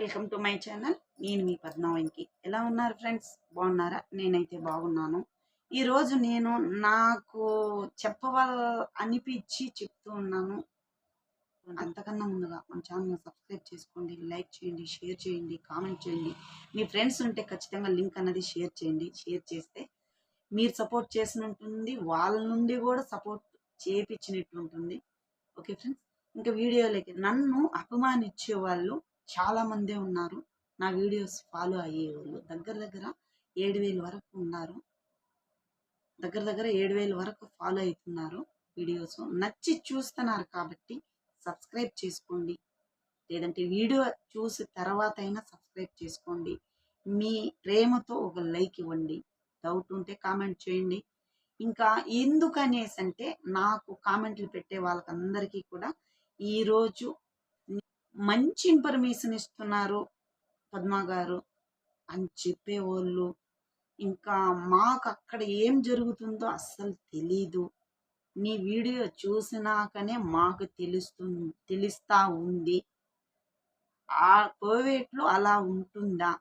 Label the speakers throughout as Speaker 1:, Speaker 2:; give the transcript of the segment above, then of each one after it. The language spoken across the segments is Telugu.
Speaker 1: Welcome to my channel. నేను మీ పద్మావతికి ఎలా ఉన్నారు ఫ్రెండ్స్? బాగున్నారా? నేనైతే బాగున్నాను. ఈరోజు నేను నాకు చెప్పవాల అనిపించి చెప్తూ ఉన్నాను. అంతకన్నా ముందుగా మన ఛానల్ సబ్స్క్రైబ్ చేసుకోండి లైక్ చేయండి షేర్ చేయండి కామెంట్ చేయండి. మీ ఫ్రెండ్స్ ఉంటే ఖచ్చితంగా లింక్ అన్నది షేర్ చేయండి. షేర్ చేస్తే మీరు సపోర్ట్ చేసినట్టుంది వాళ్ళ నుండి కూడా సపోర్ట్ చేపించినట్టు ఉంటుంది. Okay friends? ఇంకా వీడియోలకి నన్ను అపమానించే వాళ్ళు చాలా మందే ఉన్నారు. నా వీడియోస్ ఫాలో అయ్యేవాళ్ళు దగ్గర దగ్గర ఏడు వేల వరకు ఉన్నారు. దగ్గర దగ్గర ఏడు వేల వరకు ఫాలో అవుతున్నారు వీడియోస్. నచ్చి చూస్తున్నారు కాబట్టి సబ్స్క్రైబ్ చేసుకోండి. లేదంటే వీడియో చూసి తర్వాత అయినా సబ్స్క్రైబ్ చేసుకోండి. మీ ప్రేమతో ఒక లైక్ ఇవ్వండి. డౌట్ ఉంటే కామెంట్ చేయండి. ఇంకా ఎందుకనేసి అంటే నాకు కామెంట్లు పెట్టే వాళ్ళకందరికీ కూడా ఈరోజు మంచి ఇన్ఫర్మేషన్ ఇస్తున్నారు పద్మ గారు అని చెప్పేవాళ్ళు. ఇంకా మాకు అక్కడ ఏం జరుగుతుందో అస్సలు తెలీదు. నీ వీడియో చూసినాకనే మాకు తెలుస్తు తెలుస్తా ఉంది. ఆ కోవిడ్లో అలా ఉంటుందా?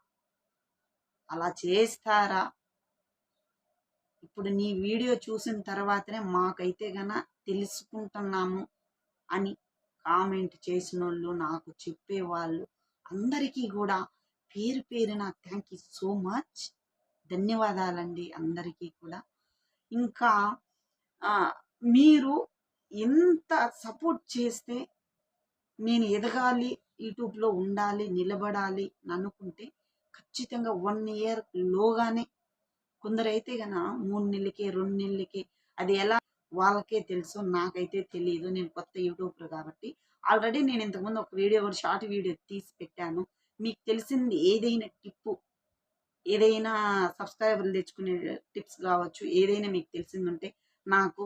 Speaker 1: అలా చేస్తారా? ఇప్పుడు నీ వీడియో చూసిన తర్వాతనే మాకైతే గన తెలుసుకుంటున్నాము అని కామెంట్ చేసిన వాళ్ళు నాకు చెప్పేవాళ్ళు అందరికీ కూడా పేరు పేరున థ్యాంక్ యూ సో మచ్ ధన్యవాదాలండి అందరికీ కూడా. ఇంకా మీరు ఎంత సపోర్ట్ చేస్తే నేను ఎదగాలి యూట్యూబ్లో ఉండాలి నిలబడాలి అని అనుకుంటే ఖచ్చితంగా వన్ ఇయర్ లోగానే కొందరైతే గన మూడు నెలలకి రెండు నెలలకి అది ఎలా వాళ్ళకే తెలుసు నాకైతే తెలియదు నేను కొత్త యూట్యూబర్ కాబట్టి ఆల్రెడీ నేను ఇంతకుముందు ఒక వీడియో కూడా షార్ట్ వీడియో తీసి పెట్టాను. మీకు తెలిసింది ఏదైనా టిప్పు ఏదైనా సబ్స్క్రైబర్లు తెచ్చుకునే టిప్స్ కావచ్చు ఏదైనా మీకు తెలిసిందంటే నాకు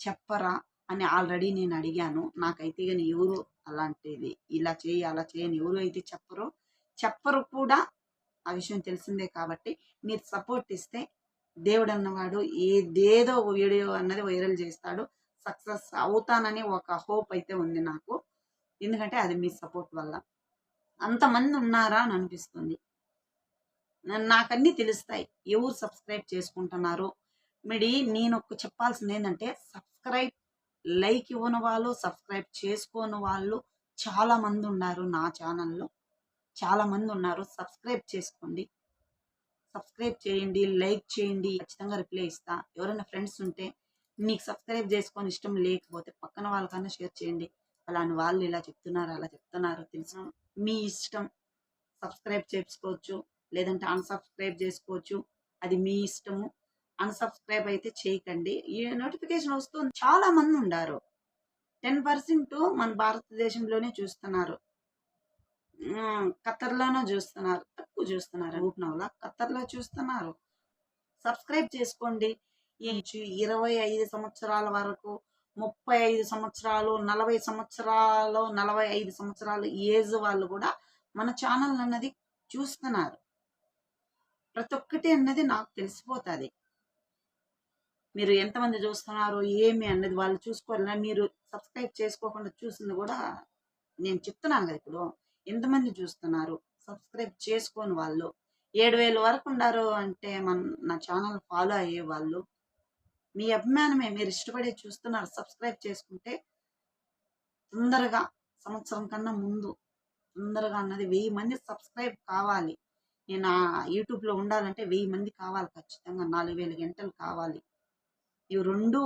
Speaker 1: చెప్పరా అని ఆల్రెడీ నేను అడిగాను. నాకైతే కానీ ఎవరు అలాంటిది ఇలా చేయి అలా చేయని ఎవరు అయితే చెప్పరో చెప్పరు కూడా ఆ విషయం తెలిసిందే కాబట్టి మీరు సపోర్ట్ ఇస్తే దేవుడు అన్నవాడు ఏదేదో వీడియో అన్నది వైరల్ చేస్తాడు. సక్సెస్ అవుతానని ఒక హోప్ అయితే ఉంది నాకు. ఎందుకంటే అది మీ సపోర్ట్ వల్ల. అంతమంది ఉన్నారా అని అనిపిస్తుంది. నాకన్నీ తెలుస్తాయి. ఎవరు సబ్స్క్రైబ్ చేసుకుంటున్నారు? మిడి నేను ఒక చెప్పాల్సింది ఏంటంటే సబ్స్క్రైబ్ లైక్ ఇవ్వని వాళ్ళు సబ్స్క్రైబ్ చేసుకోని వాళ్ళు చాలా మంది ఉన్నారు నా ఛానల్లో. చాలా మంది ఉన్నారు. సబ్స్క్రైబ్ చేసుకోండి. సబ్స్క్రైబ్ చేయండి లైక్ చేయండి ఖచ్చితంగా రిప్లై ఇస్తా. ఎవరైనా ఫ్రెండ్స్ ఉంటే నీకు సబ్స్క్రైబ్ చేసుకొని ఇష్టం లేకపోతే పక్కన వాళ్ళకన్నా షేర్ చేయండి. అలాని వాళ్ళు ఇలా చెప్తున్నారు అలా చెప్తున్నారు తెలుసు. మీ ఇష్టం సబ్స్క్రైబ్ చేసుకోవచ్చు లేదంటే అన్సబ్స్క్రైబ్ చేసుకోవచ్చు. అది మీ ఇష్టము. అన్సబ్స్క్రైబ్ అయితే చేయకండి. ఈ నోటిఫికేషన్ వస్తుంది. చాలా మంది ఉన్నారు టెన్ పర్సెంట్ మన భారతదేశంలోనే చూస్తున్నారు. ఖత్తర్లోనూ చూస్తున్నారు. తక్కువ చూస్తున్నారు. ఊపిన ఖత్తర్లో చూస్తున్నారు. సబ్స్క్రైబ్ చేసుకోండి. ఇరవై ఐదు సంవత్సరాల వరకు ముప్పై ఐదు సంవత్సరాలు నలభై సంవత్సరాలు నలభై ఐదు సంవత్సరాలు ఏజ్ వాళ్ళు కూడా మన ఛానల్ అన్నది చూస్తున్నారు. ప్రతి ఒక్కటి అన్నది నాకు తెలిసిపోతుంది. మీరు ఎంతమంది చూస్తున్నారు ఏమి అన్నది వాళ్ళు చూసుకోవాలి మీరు సబ్స్క్రైబ్ చేసుకోకుండా చూసింది కూడా నేను చెప్తున్నాను కదా ఇప్పుడు. ఎంతమంది చూస్తున్నారు? సబ్స్క్రైబ్ చేసుకోని వాళ్ళు. ఏడు వేల వరకు ఉన్నారు అంటే మన నా ఛానల్ ఫాలో అయ్యే వాళ్ళు. మీ అభిమానమే మీరు ఇష్టపడి చూస్తున్నారు సబ్స్క్రైబ్ చేసుకుంటే తొందరగా సంవత్సరం కన్నా ముందు తొందరగా అన్నది వెయ్యి మంది సబ్స్క్రైబ్ కావాలి. నేను ఆ యూట్యూబ్లో ఉండాలంటే వెయ్యి మంది కావాలి ఖచ్చితంగా నాలుగు వేల గంటలు కావాలి. ఇవి రెండు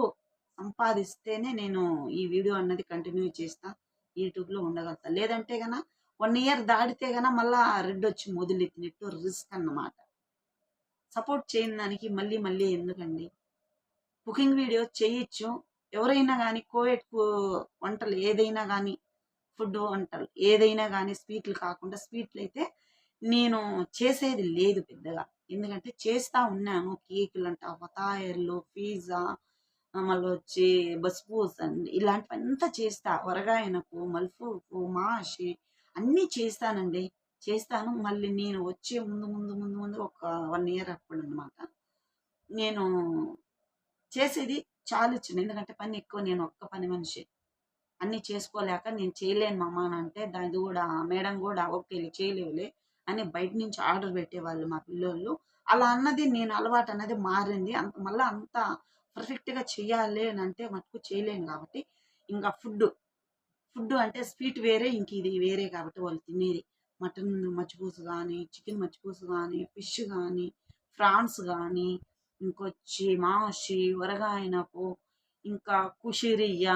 Speaker 1: సంపాదిస్తేనే నేను ఈ వీడియో అన్నది కంటిన్యూ చేస్తా యూట్యూబ్లో ఉండగలుగుతా. లేదంటే గన వన్ ఇయర్ దాటితే గన మళ్ళా రెడ్ వచ్చి మొదలెత్తినట్టు రిస్క్ అన్నమాట. సపోర్ట్ చేయని దానికి మళ్ళీ మళ్ళీ ఎందుకండి? కుకింగ్ వీడియో చేయొచ్చు. ఎవరైనా కానీ కోవిడ్ వంటలు ఏదైనా కానీ ఫుడ్ వంటలు ఏదైనా కానీ స్వీట్లు కాకుండా స్వీట్లు అయితే నేను చేసేది లేదు పెద్దగా. ఎందుకంటే చేస్తా ఉన్నాను. కేకులు అంట వతాయర్లు పిజ్జా మళ్ళీ వచ్చి బస్బూస్ అండ్ ఇలాంటివంతా చేస్తా. వరగాయనకు మల్ఫూకు మాషి అన్నీ చేస్తానండి. చేస్తాను. మళ్ళీ నేను వచ్చే ముందు ముందు ముందు ముందు ఒక వన్ ఇయర్ అప్పుడు అనమాట నేను చేసేది చాలు ఇచ్చింది ఎందుకంటే పని ఎక్కువ. నేను ఒక్క పని మనిషి. అన్నీ చేసుకోలేక నేను చేయలేను మమ్మ అని అంటే దాని కూడా మేడం కూడా ఓకే చేయలేవులే అని బయట నుంచి ఆర్డర్ పెట్టేవాళ్ళు మా పిల్లోళ్ళు. అలా అన్నది నేను అలవాటు అన్నది మారింది. అంత మళ్ళీ అంత పర్ఫెక్ట్గా చేయాలి అని అంటే మటుకు చేయలేను కాబట్టి ఇంకా ఫుడ్ ఫుడ్ అంటే స్వీట్ వేరే ఇంక ఇది వేరే కాబట్టి వాళ్ళు తినేది. మటన్ మచ్చిపూసు కానీ చికెన్ మచ్చిపూసు కానీ ఫిష్ కానీ ఫ్రాన్స్ కానీ ఇంకొచ్చి మాషి వరగాయనపు ఇంకా కుషిరియ్య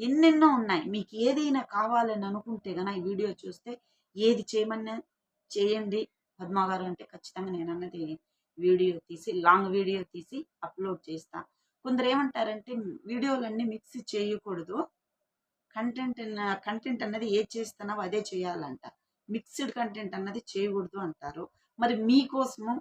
Speaker 1: ఎన్నెన్నో ఉన్నాయి. మీకు ఏదైనా కావాలని అనుకుంటే కనుక ఈ వీడియో చూస్తే ఏది చేయమన్నా చేయండి. పద్మగారు అంటే ఖచ్చితంగా నేను అన్నది వీడియో తీసి లాంగ్ వీడియో తీసి అప్లోడ్ చేస్తా. కొందరు ఏమంటారంటే వీడియోలన్నీ మిక్స్ చేయకూడదు. కంటెంట్ కంటెంట్ అన్నది ఏ చేస్తున్నావో అదే చేయాలంట. మిక్స్డ్ కంటెంట్ అన్నది చేయకూడదు అంటారు. మరి మీకోసము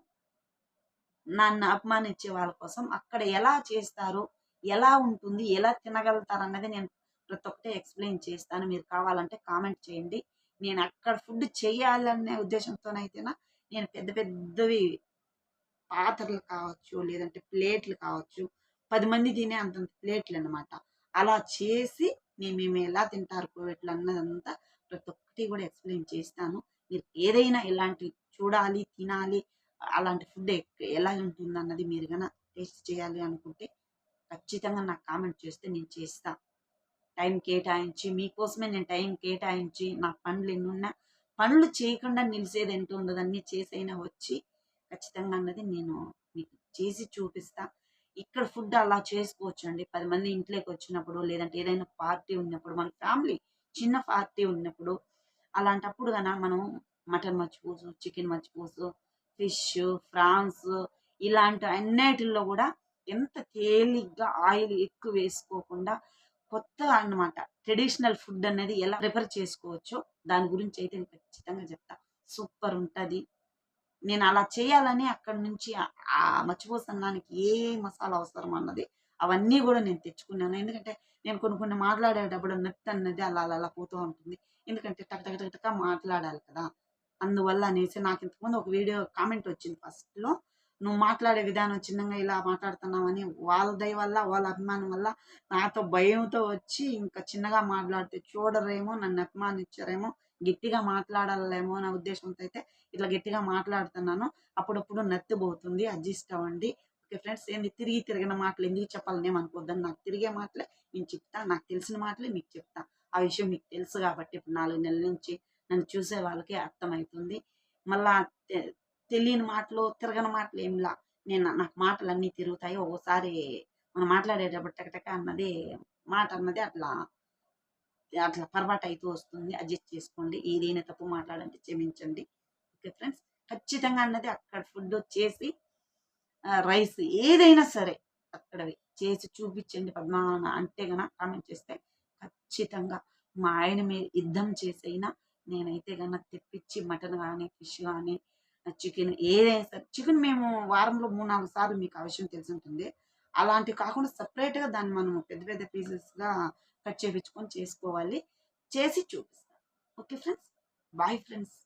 Speaker 1: నన్ను అపమానించే వాళ్ళ కోసం అక్కడ ఎలా చేస్తారు ఎలా ఉంటుంది ఎలా తినగలుగుతారు అన్నది నేను ప్రతి ఒక్కటి ఎక్స్ప్లెయిన్ చేస్తాను. మీరు కావాలంటే కామెంట్ చేయండి. నేను అక్కడ ఫుడ్ చేయాలనే ఉద్దేశంతోనైతేనా నేను పెద్ద పెద్దవి పాత్రలు కావచ్చు లేదంటే ప్లేట్లు కావచ్చు పది మంది తినే అంత ప్లేట్లు అనమాట అలా చేసి మేము ఎలా తింటారు కోవిట్లు అన్నదంతా ప్రతి ఒక్కటి కూడా ఎక్స్ప్లెయిన్ చేస్తాను. మీరు ఏదైనా ఇలాంటి చూడాలి తినాలి అలాంటి ఫుడ్ ఎలా ఉంటుంది అన్నది మీరు కన్నా టేస్ట్ చేయాలి అనుకుంటే ఖచ్చితంగా నాకు కామెంట్ చేస్తే నేను చేస్తాను టైం కేటాయించి మీకోసమే నేను టైం కేటాయించి నా పనులు ఎన్నున్నా పనులు చేయకుండా నిలిచేది ఎంత ఉండదు అన్ని చేసైనా వచ్చి ఖచ్చితంగా అన్నది నేను మీకు చేసి చూపిస్తా. ఇక్కడ ఫుడ్ అలా చేసుకోవచ్చు అండి పది మంది ఇంట్లోకి వచ్చినప్పుడు లేదంటే ఏదైనా పార్టీ ఉన్నప్పుడు మన ఫ్యామిలీ చిన్న పార్టీ ఉన్నప్పుడు అలాంటప్పుడు కన్నా మనం మటన్ మచ్చిపూసు చికెన్ మచ్చిపూసు ఫిష్ ఫ్రాన్స్ ఇలాంటి అన్నిటిల్లో కూడా ఎంత తేలిగ్గా ఆయిల్ ఎక్కువ వేసుకోకుండా కొత్తగా అన్నమాట ట్రెడిషనల్ ఫుడ్ అనేది ఎలా ప్రిపేర్ చేసుకోవచ్చో దాని గురించి అయితే నేను ఖచ్చితంగా చెప్తా. సూపర్ ఉంటుంది. నేను అలా చేయాలని అక్కడి నుంచి ఆ మర్చిపోసన్నానికి ఏ మసాలా అవసరం అన్నది అవన్నీ కూడా నేను తెచ్చుకున్నాను. ఎందుకంటే నేను కొన్ని కొన్ని మాట్లాడేటప్పుడు నెత్ అన్నది అలా అలా అలా పోతూ ఉంటుంది. ఎందుకంటే టక్ టక్ టక్ మాట్లాడాలి కదా. అందువల్ల అనేసి నాకు ఇంతకుముందు ఒక వీడియో కామెంట్ వచ్చింది ఫస్ట్లో. నువ్వు మాట్లాడే విధానం చిన్నగా ఇలా మాట్లాడుతున్నావని వాళ్ళ దయ వల్ల వాళ్ళ అభిమానం వల్ల నాతో భయంతో వచ్చి ఇంకా చిన్నగా మాట్లాడితే చూడరేమో నన్ను అభిమానించారేమో గట్టిగా మాట్లాడాలేమో అనే ఉద్దేశంతో అయితే ఇట్లా గట్టిగా మాట్లాడుతున్నాను. అప్పుడప్పుడు నత్తిపోతుంది అడ్జస్ట్ అవ్వండి ఓకే ఫ్రెండ్స్ ఏంది? తిరిగి తిరిగిన మాటలు ఎందుకు చెప్పాలని ఏమనుకోద్దని నాకు తిరిగే మాటలే నేను చెప్తా. నాకు తెలిసిన మాటలే మీకు చెప్తా. ఆ విషయం మీకు తెలుసు కాబట్టి ఇప్పుడు నాలుగు నెలల నుంచి నన్ను చూసే వాళ్ళకి అర్థమవుతుంది మళ్ళా తెలియని మాటలు తిరగని మాటలు ఏంలా నేను నాకు మాటలు అన్నీ తిరుగుతాయి. ఒక్కోసారి మనం మాట్లాడేటప్పుడు టకటక అన్నది మాట అన్నది అట్లా అట్లా పొరపాటు అవుతూ వస్తుంది. అడ్జస్ట్ చేసుకోండి. ఏదైనా తప్పు మాట్లాడంటే క్షమించండి. Okay friends? ఖచ్చితంగా అన్నది అక్కడ ఫుడ్ చేసి రైస్ ఏదైనా సరే అక్కడవి చేసి చూపించండి. పద్మాన అంటే గన కామెంట్ చేస్తే ఖచ్చితంగా మా ఆయన మీద యుద్ధం చేసైనా నేనైతే గన తెప్పించి మటన్ కానీ ఫిష్ కానీ చికెన్ ఏదైనా సరే చికెన్ మేము వారంలో మూడు నాలుగు సార్లు మీకు ఆ విషయం తెలిసి ఉంటుంది అలాంటివి కాకుండా సపరేట్గా దాన్ని మనం పెద్ద పెద్ద పీసెస్గా కట్ చేయించుకొని చేసుకోవాలి. చేసి చూపిస్తాం ఓకే ఫ్రెండ్స్? Bye friends.